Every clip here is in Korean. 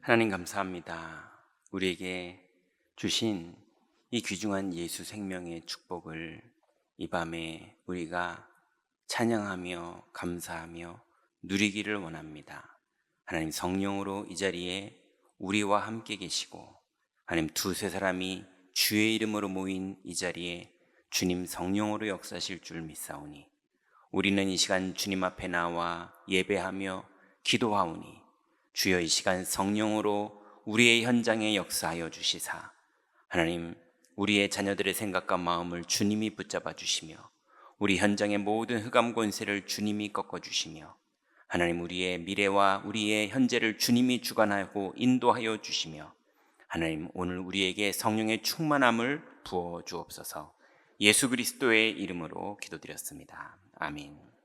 하나님 감사합니다. 우리에게 주신 이 귀중한 예수 생명의 축복을 이 밤에 우리가 찬양하며 감사하며 누리기를 원합니다. 하나님 성령으로 이 자리에 우리와 함께 계시고 하나님 두세 사람이 주의 이름으로 모인 이 자리에 주님 성령으로 역사하실 줄 믿사오니 우리는 이 시간 주님 앞에 나와 예배하며 기도하오니 주여 이 시간 성령으로 우리의 현장에 역사하여 주시사 하나님 우리의 자녀들의 생각과 마음을 주님이 붙잡아 주시며 우리 현장의 모든 흑암 권세를 주님이 꺾어 주시며 하나님 우리의 미래와 우리의 현재를 주님이 주관하고 인도하여 주시며 하나님 오늘 우리에게 성령의 충만함을 부어 주옵소서 예수 그리스도의 이름으로 기도드렸습니다. 아멘.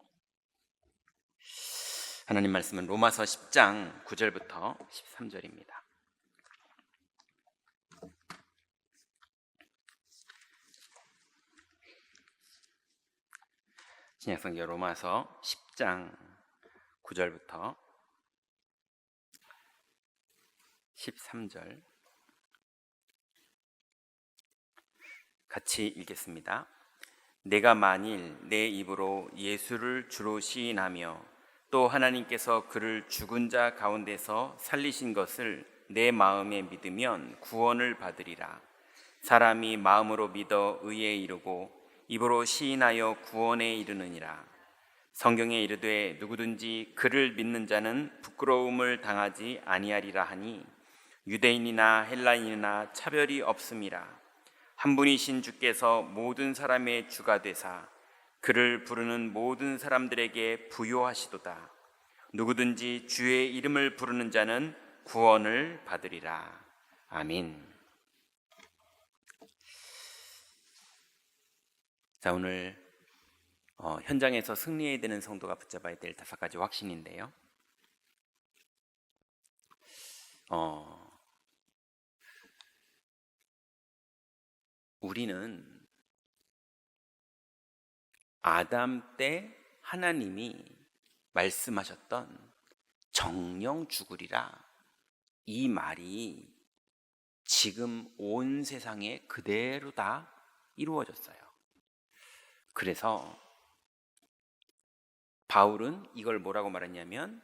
하나님 말씀은 로마서 10장 9절부터 13절입니다. 신약성경 로마서 10장 9절부터 13절 같이 읽겠습니다. 내가 만일 내 입으로 예수를 주로 시인하며 또 하나님께서 그를 죽은 자 가운데서 살리신 것을 내 마음에 믿으면 구원을 받으리라. 사람이 마음으로 믿어 의에 이르고 입으로 시인하여 구원에 이르느니라. 성경에 이르되 누구든지 그를 믿는 자는 부끄러움을 당하지 아니하리라 하니 유대인이나 헬라인이나 차별이 없음이라. 한 분이신 주께서 모든 사람의 주가 되사 그를 부르는 모든 사람들에게 부요하시도다. 누구든지 주의 이름을 부르는 자는 구원을 받으리라. 아멘. 자, 오늘 어, 현장에서 승리해야 되는 성도가 붙잡아야 될 다섯 가지 확신인데요. 어, 우리는 아담 때 하나님이 말씀하셨던 정령 죽으리라 이 말이 지금 온 세상에 그대로 다 이루어졌어요. 그래서 바울은 이걸 뭐라고 말했냐면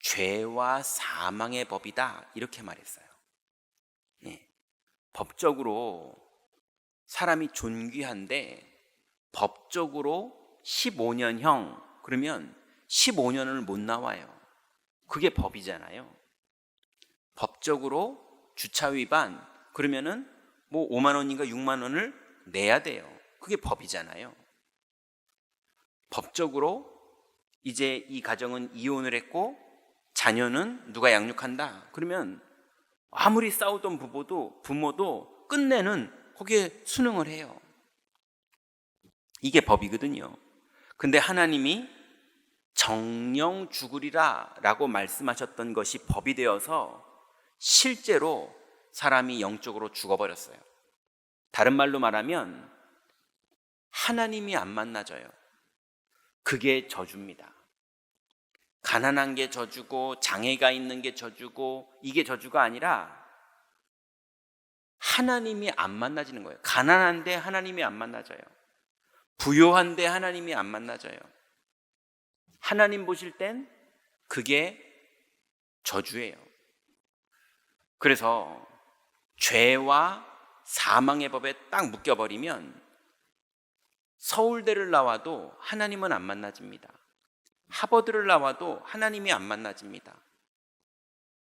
죄와 사망의 법이다 이렇게 말했어요. 예. 법적으로 사람이 존귀한데 법적으로 15년형 그러면 15년을 못 나와요. 그게 법이잖아요. 법적으로 주차 위반 그러면은 뭐 5만 원인가 6만 원을 내야 돼요. 그게 법이잖아요. 법적으로 이제 이 가정은 이혼을 했고 자녀는 누가 양육한다. 그러면 아무리 싸우던 부부도 부모도 끝내는 거기에 순응을 해요. 이게 법이거든요. 근데 하나님이 정령 죽으리라 라고 말씀하셨던 것이 법이 되어서 실제로 사람이 영적으로 죽어버렸어요. 다른 말로 말하면 하나님이 안 만나져요. 그게 저주입니다. 가난한 게 저주고 장애가 있는 게 저주고 이게 저주가 아니라 하나님이 안 만나지는 거예요. 가난한데 하나님이 안 만나져요. 부요한데 하나님이 안 만나져요. 하나님 보실 땐 그게 저주예요. 그래서 죄와 사망의 법에 딱 묶여버리면 서울대를 나와도 하나님은 안 만나집니다. 하버드를 나와도 하나님이 안 만나집니다.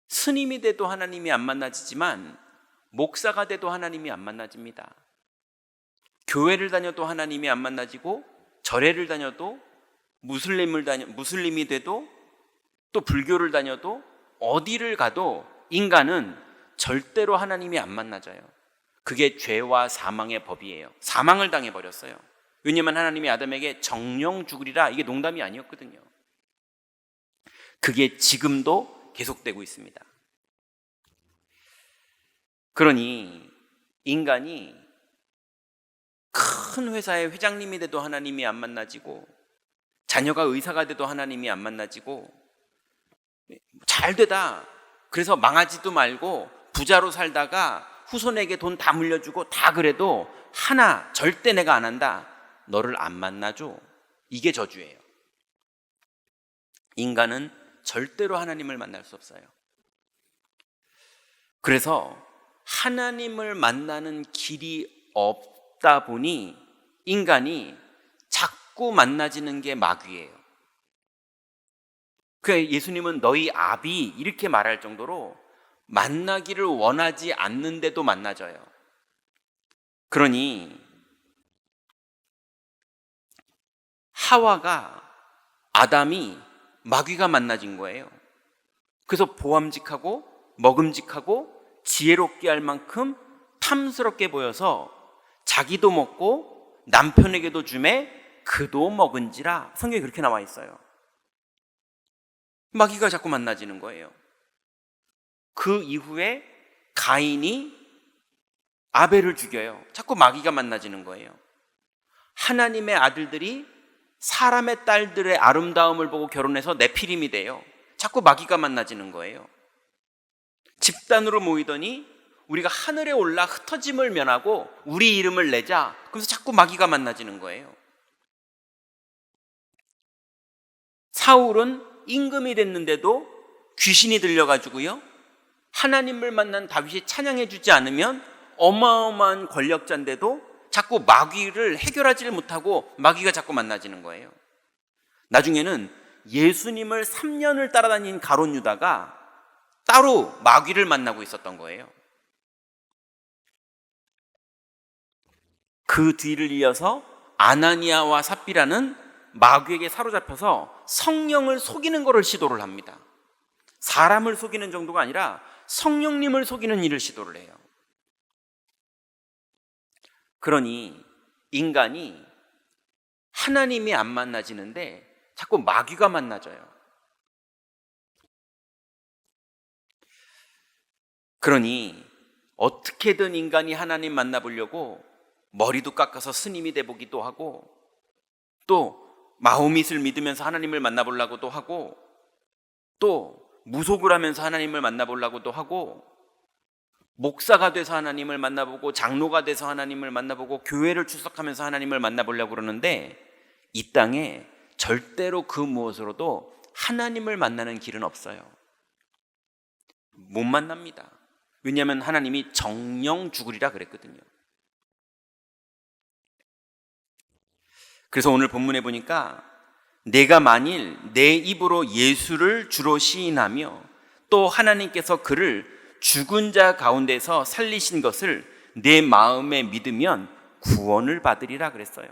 스님이 돼도 하나님이 안 만나지지만 목사가 돼도 하나님이 안 만나집니다. 교회를 다녀도 하나님이 안 만나지고 절에를 다녀도 무슬림을 다녀 무슬림이 돼도 또 불교를 다녀도 어디를 가도 인간은 절대로 하나님이 안 만나져요. 그게 죄와 사망의 법이에요. 사망을 당해 버렸어요. 왜냐하면 하나님이 아담에게 정령 죽으리라 이게 농담이 아니었거든요. 그게 지금도 계속되고 있습니다. 그러니 인간이 큰 회사의 회장님이 돼도 하나님이 안 만나지고 자녀가 의사가 돼도 하나님이 안 만나지고 잘 되다 그래서 망하지도 말고 부자로 살다가 후손에게 돈 다 물려주고 다 그래도 하나 절대 내가 안 한다. 너를 안 만나줘. 이게 저주예요. 인간은 절대로 하나님을 만날 수 없어요. 그래서 하나님을 만나는 길이 없 다 보니 인간이 자꾸 만나지는 게 마귀예요. 그 예수님은 너희 아비 이렇게 말할 정도로 만나기를 원하지 않는데도 만나져요. 그러니 하와가 아담이 마귀가 만나진 거예요. 그래서 보암직하고 먹음직하고 지혜롭게 할 만큼 탐스럽게 보여서 자기도 먹고 남편에게도 주매 그도 먹은지라 성경에 그렇게 나와 있어요. 마귀가 자꾸 만나지는 거예요. 그 이후에 가인이 아벨을 죽여요. 자꾸 마귀가 만나지는 거예요. 하나님의 아들들이 사람의 딸들의 아름다움을 보고 결혼해서 내피림이 돼요. 자꾸 마귀가 만나지는 거예요. 집단으로 모이더니 우리가 하늘에 올라 흩어짐을 면하고 우리 이름을 내자. 그래서 자꾸 마귀가 만나지는 거예요. 사울은 임금이 됐는데도 귀신이 들려가지고요. 하나님을 만난 다윗이 찬양해 주지 않으면 어마어마한 권력자인데도 자꾸 마귀를 해결하지를 못하고 마귀가 자꾸 만나지는 거예요. 나중에는 예수님을 3년을 따라다닌 가론 유다가 따로 마귀를 만나고 있었던 거예요. 그 뒤를 이어서 아나니아와 삽비라는 마귀에게 사로잡혀서 성령을 속이는 것을 시도를 합니다. 사람을 속이는 정도가 아니라 성령님을 속이는 일을 시도를 해요. 그러니 인간이 하나님이 안 만나지는데 자꾸 마귀가 만나져요. 그러니 어떻게든 인간이 하나님 만나보려고 머리도 깎아서 스님이 돼 보기도 하고 또 마호밋을 믿으면서 하나님을 만나보려고도 하고 또 무속을 하면서 하나님을 만나보려고도 하고 목사가 돼서 하나님을 만나보고 장로가 돼서 하나님을 만나보고 교회를 출석하면서 하나님을 만나보려고 그러는데 이 땅에 절대로 그 무엇으로도 하나님을 만나는 길은 없어요. 못 만납니다. 왜냐하면 하나님이 정령 죽으리라 그랬거든요. 그래서 오늘 본문에 보니까 내가 만일 내 입으로 예수를 주로 시인하며 또 하나님께서 그를 죽은 자 가운데서 살리신 것을 내 마음에 믿으면 구원을 받으리라 그랬어요.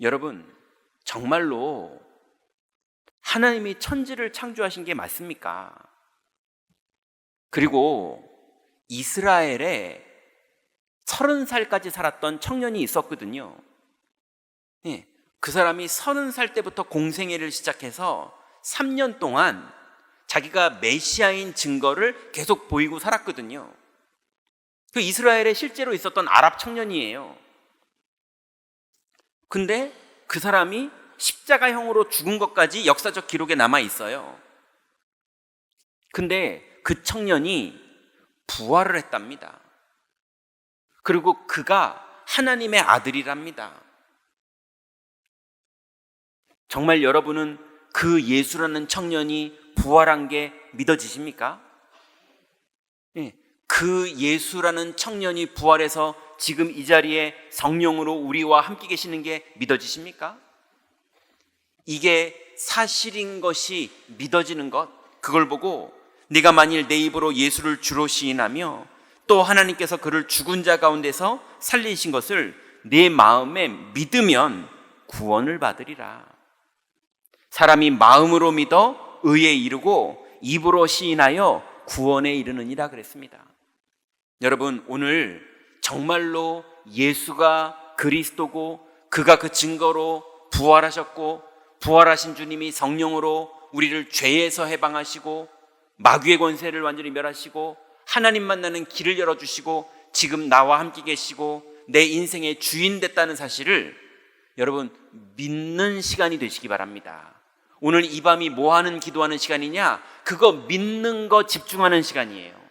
여러분, 정말로 하나님이 천지를 창조하신 게 맞습니까? 그리고 이스라엘에 서른 살까지 살았던 청년이 있었거든요. 예, 그 사람이 서른 살 때부터 공생애를 시작해서 3년 동안 자기가 메시아인 증거를 계속 보이고 살았거든요. 그 이스라엘에 실제로 있었던 아랍 청년이에요. 근데 그 사람이 십자가형으로 죽은 것까지 역사적 기록에 남아 있어요. 근데 그 청년이 부활을 했답니다. 그리고 그가 하나님의 아들이랍니다. 정말 여러분은 그 예수라는 청년이 부활한 게 믿어지십니까? 예, 그 예수라는 청년이 부활해서 지금 이 자리에 성령으로 우리와 함께 계시는 게 믿어지십니까? 이게 사실인 것이 믿어지는 것, 그걸 보고 네가 만일 내 입으로 예수를 주로 시인하며 또 하나님께서 그를 죽은 자 가운데서 살리신 것을 내 마음에 믿으면 구원을 받으리라. 사람이 마음으로 믿어 의에 이르고 입으로 시인하여 구원에 이르느니라 그랬습니다. 여러분, 오늘 정말로 예수가 그리스도고 그가 그 증거로 부활하셨고 부활하신 주님이 성령으로 우리를 죄에서 해방하시고 마귀의 권세를 완전히 멸하시고 하나님 만나는 길을 열어주시고 지금 나와 함께 계시고 내 인생의 주인 됐다는 사실을 여러분 믿는 시간이 되시기 바랍니다. 오늘 이 밤이 뭐 하는 기도하는 시간이냐? 그거 믿는 거 집중하는 시간이에요.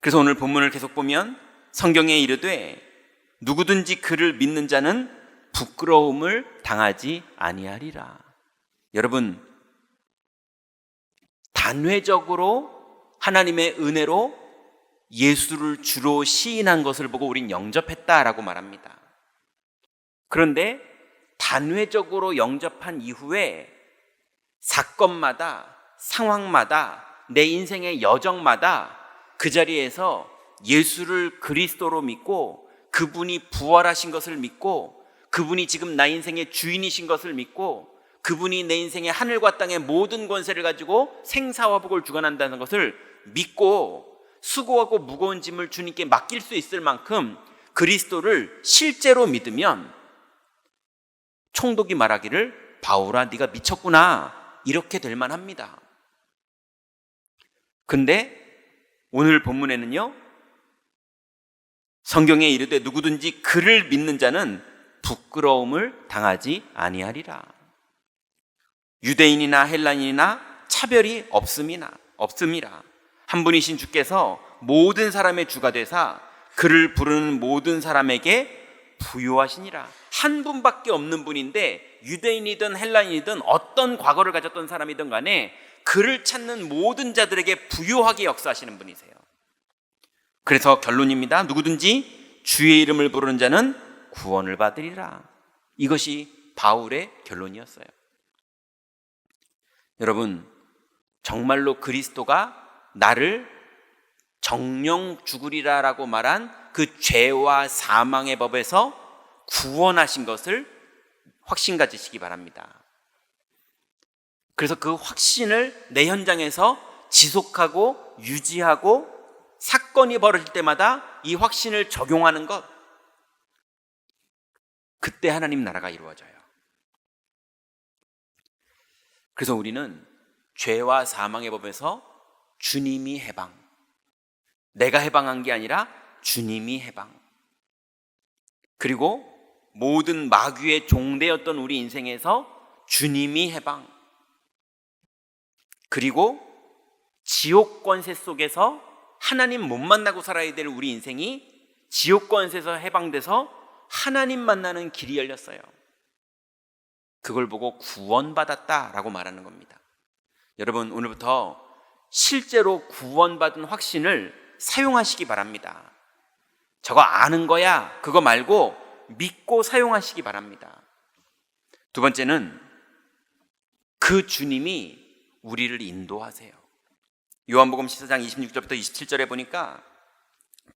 그래서 오늘 본문을 계속 보면 성경에 이르되 누구든지 그를 믿는 자는 부끄러움을 당하지 아니하리라. 여러분 단회적으로 하나님의 은혜로 예수를 주로 시인한 것을 보고 우린 영접했다라고 말합니다. 그런데 단회적으로 영접한 이후에 사건마다 상황마다 내 인생의 여정마다 그 자리에서 예수를 그리스도로 믿고 그분이 부활하신 것을 믿고 그분이 지금 나 인생의 주인이신 것을 믿고 그분이 내 인생의 하늘과 땅의 모든 권세를 가지고 생사화복을 주관한다는 것을 믿고 수고하고 무거운 짐을 주님께 맡길 수 있을 만큼 그리스도를 실제로 믿으면 총독이 말하기를 바울아 네가 미쳤구나 이렇게 될 만합니다. 근데 오늘 본문에는요 성경에 이르되 누구든지 그를 믿는 자는 부끄러움을 당하지 아니하리라. 유대인이나 헬라인이나 차별이 없음이나 없음이라. 한 분이신 주께서 모든 사람의 주가 되사 그를 부르는 모든 사람에게 부유하시니라. 한 분밖에 없는 분인데 유대인이든 헬라인이든 어떤 과거를 가졌던 사람이든 간에 그를 찾는 모든 자들에게 부유하게 역사하시는 분이세요. 그래서 결론입니다. 누구든지 주의 이름을 부르는 자는 구원을 받으리라. 이것이 바울의 결론이었어요. 여러분, 정말로 그리스도가 나를 정령 죽으리라라고 말한 그 죄와 사망의 법에서 구원하신 것을 확신 가지시기 바랍니다. 그래서 그 확신을 내 현장에서 지속하고 유지하고 사건이 벌어질 때마다 이 확신을 적용하는 것. 그때 하나님 나라가 이루어져요. 그래서 우리는 죄와 사망의 법에서 주님이 해방. 내가 해방한 게 아니라 주님이 해방. 그리고 모든 마귀의 종되었던 우리 인생에서 주님이 해방. 그리고 지옥 권세 속에서 하나님 못 만나고 살아야 될 우리 인생이 지옥 권세에서 해방돼서 하나님 만나는 길이 열렸어요. 그걸 보고 구원받았다라고 말하는 겁니다. 여러분, 오늘부터 실제로 구원받은 확신을 사용하시기 바랍니다. 저거 아는 거야. 그거 말고 믿고 사용하시기 바랍니다. 두 번째는 그 주님이 우리를 인도하세요. 요한복음 14장 26절부터 27절에 보니까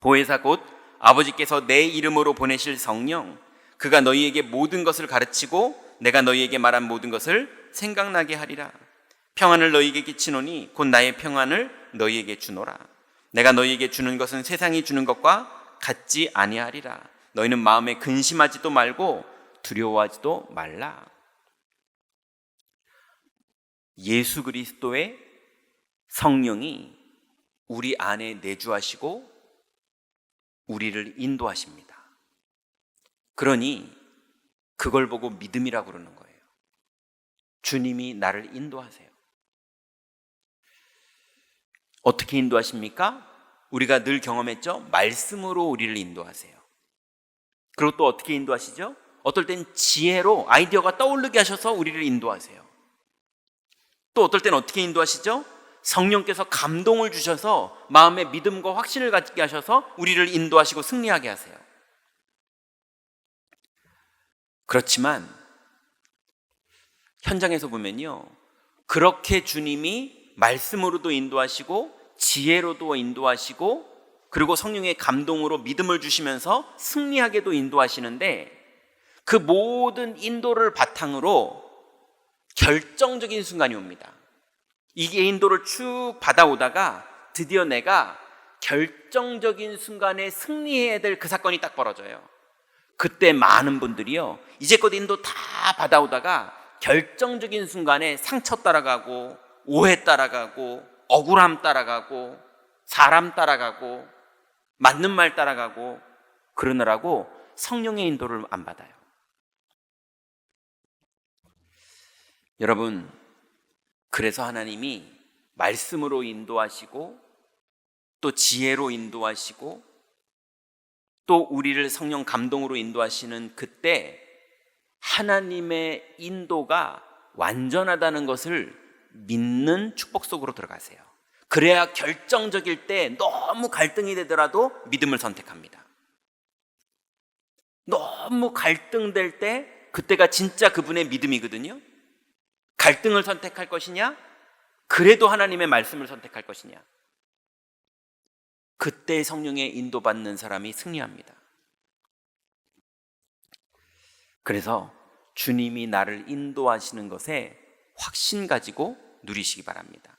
보혜사 곧 아버지께서 내 이름으로 보내실 성령 그가 너희에게 모든 것을 가르치고 내가 너희에게 말한 모든 것을 생각나게 하리라. 평안을 너희에게 끼치노니 곧 나의 평안을 너희에게 주노라. 내가 너희에게 주는 것은 세상이 주는 것과 같지 아니하리라. 너희는 마음에 근심하지도 말고 두려워하지도 말라. 예수 그리스도의 성령이 우리 안에 내주하시고 우리를 인도하십니다. 그러니 그걸 보고 믿음이라고 그러는 거예요. 주님이 나를 인도하세요. 어떻게 인도하십니까? 우리가 늘 경험했죠? 말씀으로 우리를 인도하세요. 그리고 또 어떻게 인도하시죠? 어떨 땐 지혜로 아이디어가 떠오르게 하셔서 우리를 인도하세요. 또 어떨 땐 어떻게 인도하시죠? 성령께서 감동을 주셔서 마음의 믿음과 확신을 갖게 하셔서 우리를 인도하시고 승리하게 하세요. 그렇지만 현장에서 보면요. 그렇게 주님이 말씀으로도 인도하시고 지혜로도 인도하시고 그리고 성령의 감동으로 믿음을 주시면서 승리하게도 인도하시는데 그 모든 인도를 바탕으로 결정적인 순간이 옵니다. 이게 인도를 쭉 받아오다가 드디어 내가 결정적인 순간에 승리해야 될 그 사건이 딱 벌어져요. 그때 많은 분들이요. 이제껏 인도 다 받아오다가 결정적인 순간에 상처 따라가고 오해 따라가고 억울함 따라가고 사람 따라가고 맞는 말 따라가고 그러느라고 성령의 인도를 안 받아요. 여러분, 그래서 하나님이 말씀으로 인도하시고 또 지혜로 인도하시고 또 우리를 성령 감동으로 인도하시는 그때 하나님의 인도가 완전하다는 것을 믿는 축복 속으로 들어가세요. 그래야 결정적일 때 너무 갈등이 되더라도 믿음을 선택합니다. 너무 갈등될 때 그때가 진짜 그분의 믿음이거든요. 갈등을 선택할 것이냐? 그래도 하나님의 말씀을 선택할 것이냐? 그때 성령의 인도받는 사람이 승리합니다. 그래서 주님이 나를 인도하시는 것에 확신 가지고 누리시기 바랍니다.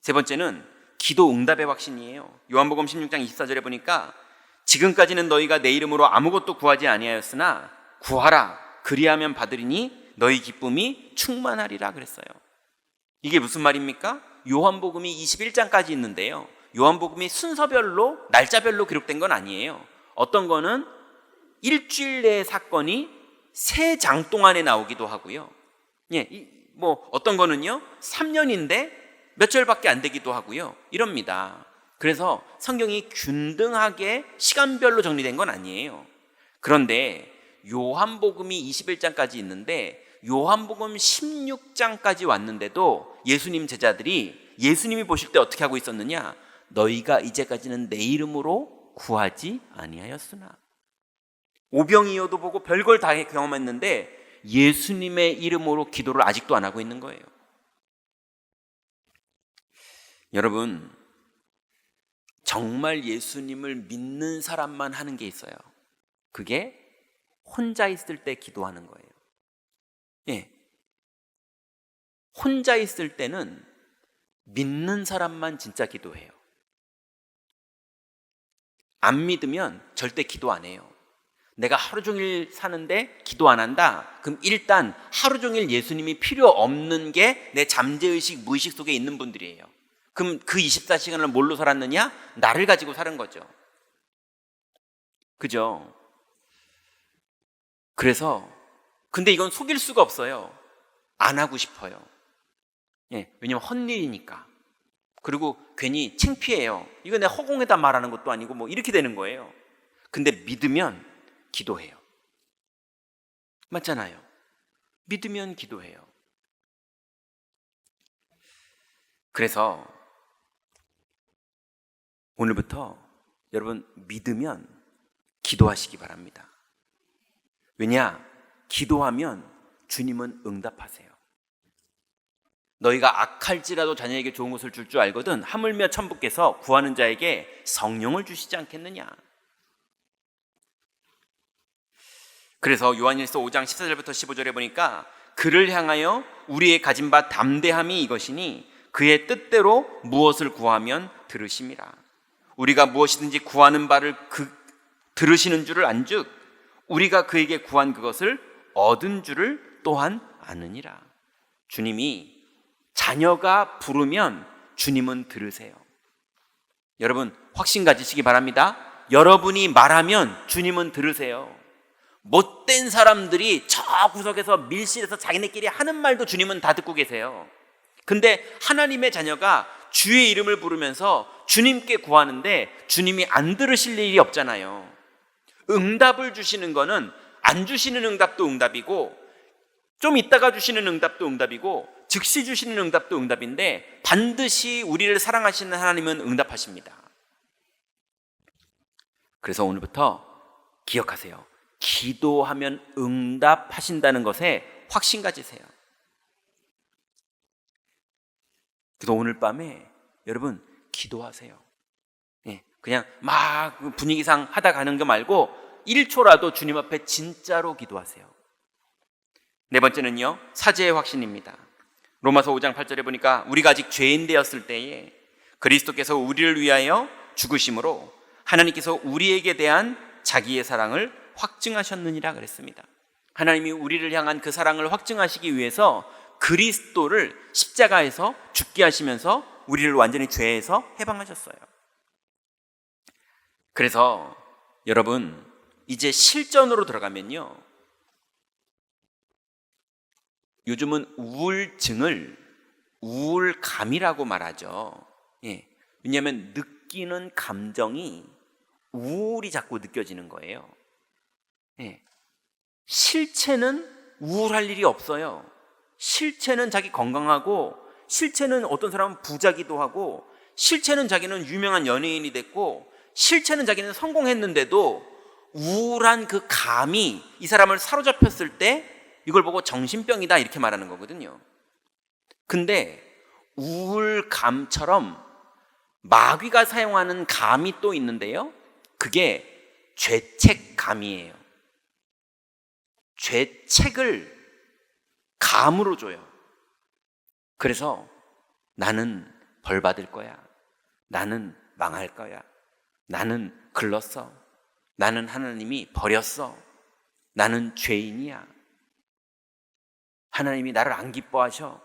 세 번째는 기도 응답의 확신이에요. 요한복음 16장 24절에 보니까 지금까지는 너희가 내 이름으로 아무것도 구하지 아니하였으나 구하라 그리하면 받으리니 너희 기쁨이 충만하리라 그랬어요. 이게 무슨 말입니까? 요한복음이 21장까지 있는데요. 요한복음이 순서별로 날짜별로 기록된 건 아니에요. 어떤 거는 일주일 내의 사건이 세 장 동안에 나오기도 하고요. 예, 이- 뭐 어떤 거는요 3년인데 몇 절밖에 안 되기도 하고요. 이럽니다. 그래서 성경이 균등하게 시간별로 정리된 건 아니에요. 그런데 요한복음이 21장까지 있는데 요한복음 16장까지 왔는데도 예수님 제자들이 예수님이 보실 때 어떻게 하고 있었느냐? 너희가 이제까지는 내 이름으로 구하지 아니하였으나 오병이어도 보고 별걸 다 경험했는데 예수님의 이름으로 기도를 아직도 안 하고 있는 거예요. 여러분, 정말 예수님을 믿는 사람만 하는 게 있어요. 그게 혼자 있을 때 기도하는 거예요. 예. 혼자 있을 때는 믿는 사람만 진짜 기도해요. 안 믿으면 절대 기도 안 해요. 내가 하루 종일 사는데 기도 안 한다? 그럼 일단 하루 종일 예수님이 필요 없는 게 내 잠재의식, 무의식 속에 있는 분들이에요. 그럼 그 24시간을 뭘로 살았느냐? 나를 가지고 사는 거죠. 그죠? 그래서, 근데 이건 속일 수가 없어요. 안 하고 싶어요. 예, 왜냐면 헛일이니까. 그리고 괜히 창피해요. 이거 내 허공에다 말하는 것도 아니고 뭐 이렇게 되는 거예요. 근데 믿으면 기도해요. 맞잖아요. 믿으면 기도해요. 그래서 오늘부터 여러분 믿으면 기도하시기 바랍니다. 왜냐? 기도하면 주님은 응답하세요. 너희가 악할지라도 자녀에게 좋은 것을 줄줄 알거든 하물며 천부께서 구하는 자에게 성령을 주시지 않겠느냐. 그래서 요한일서 5장 14절부터 15절에 보니까 그를 향하여 우리의 가진 바 담대함이 이것이니 그의 뜻대로 무엇을 구하면 들으심이라. 우리가 무엇이든지 구하는 바를 그 들으시는 줄을 안즉 우리가 그에게 구한 그것을 얻은 줄을 또한 아느니라. 주님이 자녀가 부르면 주님은 들으세요. 여러분 확신 가지시기 바랍니다. 여러분이 말하면 주님은 들으세요. 못된 사람들이 저 구석에서 밀실에서 자기네끼리 하는 말도 주님은 다 듣고 계세요. 근데 하나님의 자녀가 주의 이름을 부르면서 주님께 구하는데 주님이 안 들으실 일이 없잖아요. 응답을 주시는 거는 안 주시는 응답도 응답이고 좀 있다가 주시는 응답도 응답이고 즉시 주시는 응답도 응답인데 반드시 우리를 사랑하시는 하나님은 응답하십니다. 그래서 오늘부터 기억하세요. 기도하면 응답하신다는 것에 확신 가지세요. 그래서 오늘 밤에 여러분 기도하세요. 예, 그냥 막 분위기상 하다 가는 거 말고 1초라도 주님 앞에 진짜로 기도하세요. 네 번째는요, 사제의 확신입니다. 로마서 5장 8절에 보니까 우리가 아직 죄인 되었을 때에 그리스도께서 우리를 위하여 죽으심으로 하나님께서 우리에게 대한 자기의 사랑을 확증하셨느니라 그랬습니다. 하나님이 우리를 향한 그 사랑을 확증하시기 위해서 그리스도를 십자가에서 죽게 하시면서 우리를 완전히 죄에서 해방하셨어요. 그래서 여러분 이제 실전으로 들어가면요. 요즘은 우울증을 우울감이라고 말하죠. 예. 왜냐하면 느끼는 감정이 우울이 자꾸 느껴지는 거예요. 예. 실체는 우울할 일이 없어요. 실체는 자기 건강하고, 실체는 어떤 사람은 부자기도 하고, 실체는 자기는 유명한 연예인이 됐고, 실체는 자기는 성공했는데도 우울한 그 감이 이 사람을 사로잡혔을 때 이걸 보고 정신병이다 이렇게 말하는 거거든요. 근데 우울감처럼 마귀가 사용하는 감이 또 있는데요. 그게 죄책감이에요. 죄책을 감으로 줘요. 그래서 나는 벌 받을 거야. 나는 망할 거야. 나는 글렀어. 나는 하나님이 버렸어. 나는 죄인이야. 하나님이 나를 안 기뻐하셔.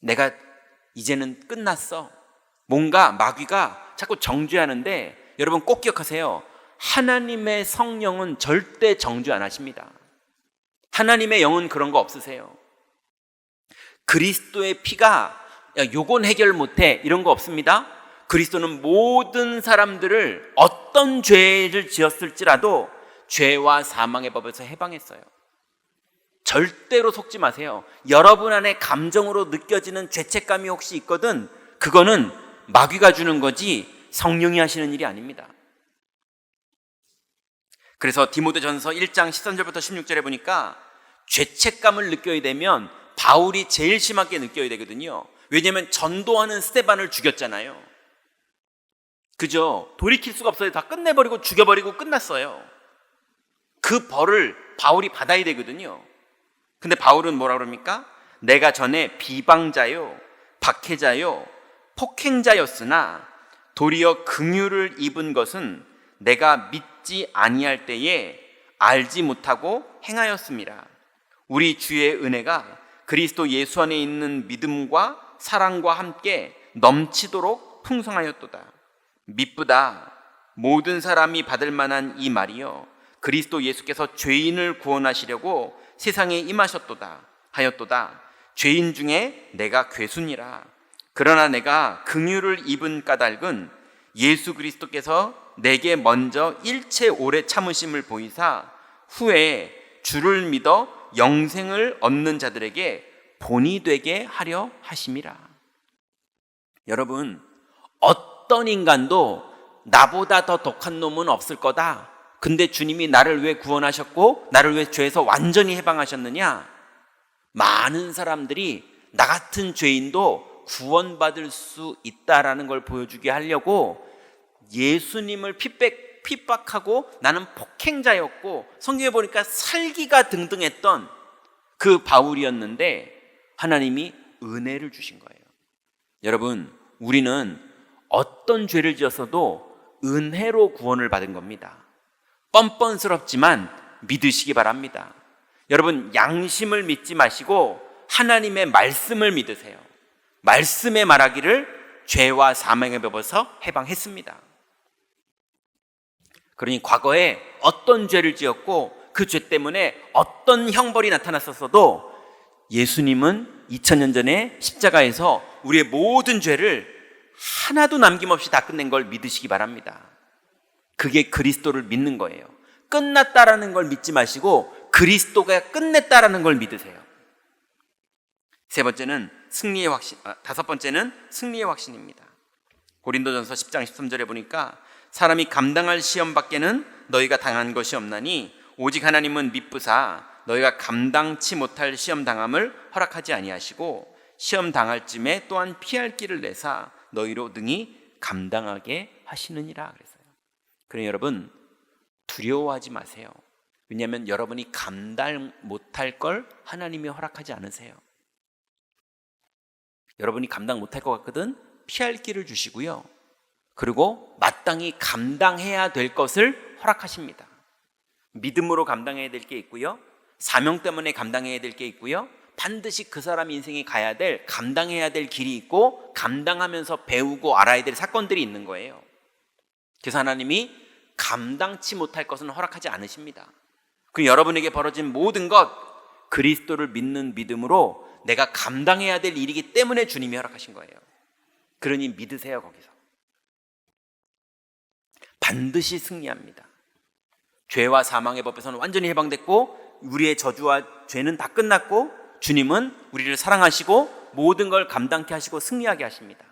내가 이제는 끝났어. 뭔가 마귀가 자꾸 정죄하는데 여러분 꼭 기억하세요. 하나님의 성령은 절대 정죄 안 하십니다. 하나님의 영은 그런 거 없으세요. 그리스도의 피가 야, 요건 해결 못해 이런 거 없습니다. 그리스도는 모든 사람들을 어떤 죄를 지었을지라도 죄와 사망의 법에서 해방했어요. 절대로 속지 마세요. 여러분 안에 감정으로 느껴지는 죄책감이 혹시 있거든 그거는 마귀가 주는 거지 성령이 하시는 일이 아닙니다. 그래서 디모데전서 1장 13절부터 16절에 보니까 죄책감을 느껴야 되면 바울이 제일 심하게 느껴야 되거든요. 왜냐하면 전도하는 스테반을 죽였잖아요. 그죠? 돌이킬 수가 없어요. 다 끝내버리고 죽여버리고 끝났어요. 그 벌을 바울이 받아야 되거든요. 근데 바울은 뭐라 그럽니까? 내가 전에 비방자요, 박해자요, 폭행자였으나 도리어 긍휼을 입은 것은 내가 믿지 아니할 때에 알지 못하고 행하였습니다. 우리 주의 은혜가 그리스도 예수 안에 있는 믿음과 사랑과 함께 넘치도록 풍성하였도다. 미쁘다. 모든 사람이 받을 만한 이 말이요. 그리스도 예수께서 죄인을 구원하시려고 세상에 임하셨도다. 하였도다. 죄인 중에 내가 괴순이라. 그러나 내가 긍휼을 입은 까닭은 예수 그리스도께서 내게 먼저 일체 오래 참으심을 보이사 후에 주를 믿어 영생을 얻는 자들에게 본이 되게 하려 하심이라. 여러분, 어떤 인간도 나보다 더 독한 놈은 없을 거다. 근데 주님이 나를 왜 구원하셨고, 나를 왜 죄에서 완전히 해방하셨느냐? 많은 사람들이 나 같은 죄인도 구원받을 수 있다라는 걸 보여주게 하려고 예수님을 핍백, 핍박하고 나는 폭행자였고 성경에 보니까 살기가 등등했던 그 바울이었는데 하나님이 은혜를 주신 거예요. 여러분, 우리는 어떤 죄를 지었어도 은혜로 구원을 받은 겁니다. 뻔뻔스럽지만 믿으시기 바랍니다. 여러분, 양심을 믿지 마시고 하나님의 말씀을 믿으세요. 말씀의 말하기를 죄와 사망의 법에서 해방했습니다. 그러니 과거에 어떤 죄를 지었고 그 죄 때문에 어떤 형벌이 나타났었어도 예수님은 2000년 전에 십자가에서 우리의 모든 죄를 하나도 남김없이 다 끝낸 걸 믿으시기 바랍니다. 그게 그리스도를 믿는 거예요. 끝났다라는 걸 믿지 마시고 그리스도가 끝냈다라는 걸 믿으세요. 세 번째는 승리의 확신, 아, 다섯 번째는 승리의 확신입니다. 고린도전서 10장 13절에 보니까 사람이 감당할 시험 밖에는 너희가 당한 것이 없나니 오직 하나님은 미쁘사 너희가 감당치 못할 시험 당함을 허락하지 아니하시고 시험 당할 쯤에 또한 피할 길을 내사 너희로 능히 감당하게 하시느니라 그랬어요. 그러니 여러분 두려워하지 마세요. 왜냐하면 여러분이 감당 못할 걸 하나님이 허락하지 않으세요. 여러분이 감당 못할 것 같거든 피할 길을 주시고요. 그리고 마땅히 감당해야 될 것을 허락하십니다. 믿음으로 감당해야 될 게 있고요. 사명 때문에 감당해야 될 게 있고요. 반드시 그 사람 인생이 가야 될, 감당해야 될 길이 있고, 감당하면서 배우고 알아야 될 사건들이 있는 거예요. 그래서 하나님이 감당치 못할 것은 허락하지 않으십니다. 그 여러분에게 벌어진 모든 것 그리스도를 믿는 믿음으로 내가 감당해야 될 일이기 때문에 주님이 허락하신 거예요. 그러니 믿으세요 거기서. 반드시 승리합니다. 죄와 사망의 법에서는 완전히 해방됐고 우리의 저주와 죄는 다 끝났고 주님은 우리를 사랑하시고 모든 걸 감당케 하시고 승리하게 하십니다.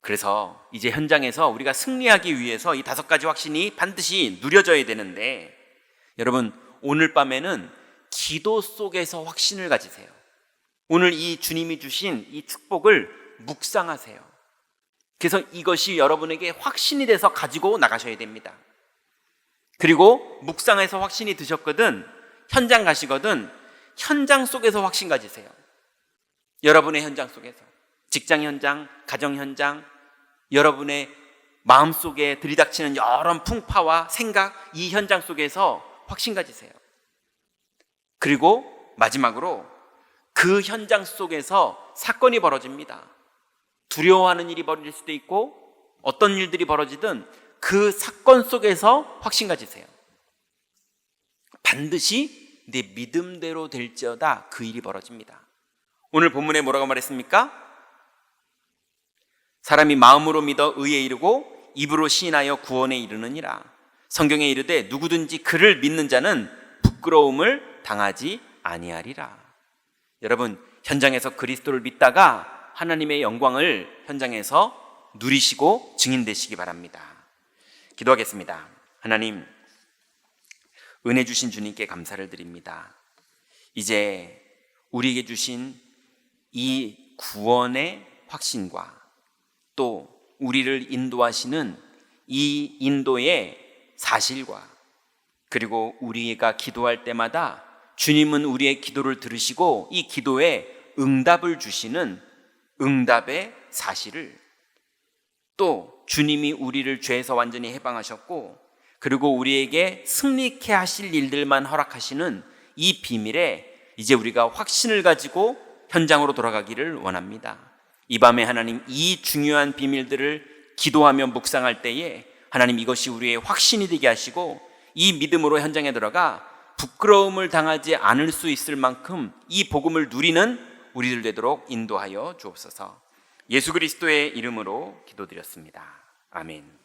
그래서 이제 현장에서 우리가 승리하기 위해서 이 다섯 가지 확신이 반드시 누려져야 되는데 여러분 오늘 밤에는 기도 속에서 확신을 가지세요. 오늘 이 주님이 주신 이 축복을 묵상하세요. 그래서 이것이 여러분에게 확신이 돼서 가지고 나가셔야 됩니다. 그리고 묵상에서 확신이 드셨거든 현장 가시거든 현장 속에서 확신 가지세요. 여러분의 현장 속에서 직장 현장, 가정 현장, 여러분의 마음 속에 들이닥치는 여러 풍파와 생각 이 현장 속에서 확신 가지세요. 그리고 마지막으로 그 현장 속에서 사건이 벌어집니다. 두려워하는 일이 벌어질 수도 있고 어떤 일들이 벌어지든 그 사건 속에서 확신 가지세요. 반드시 내 믿음대로 될지어다 그 일이 벌어집니다. 오늘 본문에 뭐라고 말했습니까? 사람이 마음으로 믿어 의에 이르고 입으로 시인하여 구원에 이르느니라. 성경에 이르되 누구든지 그를 믿는 자는 부끄러움을 당하지 아니하리라. 여러분 현장에서 그리스도를 믿다가 하나님의 영광을 현장에서 누리시고 증인되시기 바랍니다. 기도하겠습니다. 하나님 은혜 주신 주님께 감사를 드립니다. 이제 우리에게 주신 이 구원의 확신과 또 우리를 인도하시는 이 인도의 사실과 그리고 우리가 기도할 때마다 주님은 우리의 기도를 들으시고 이 기도에 응답을 주시는 응답의 사실을 또 주님이 우리를 죄에서 완전히 해방하셨고 그리고 우리에게 승리케 하실 일들만 허락하시는 이 비밀에 이제 우리가 확신을 가지고 현장으로 돌아가기를 원합니다. 이 밤에 하나님 이 중요한 비밀들을 기도하며 묵상할 때에 하나님 이것이 우리의 확신이 되게 하시고 이 믿음으로 현장에 들어가 부끄러움을 당하지 않을 수 있을 만큼 이 복음을 누리는 우리들 되도록 인도하여 주옵소서. 예수 그리스도의 이름으로 기도드렸습니다. 아멘.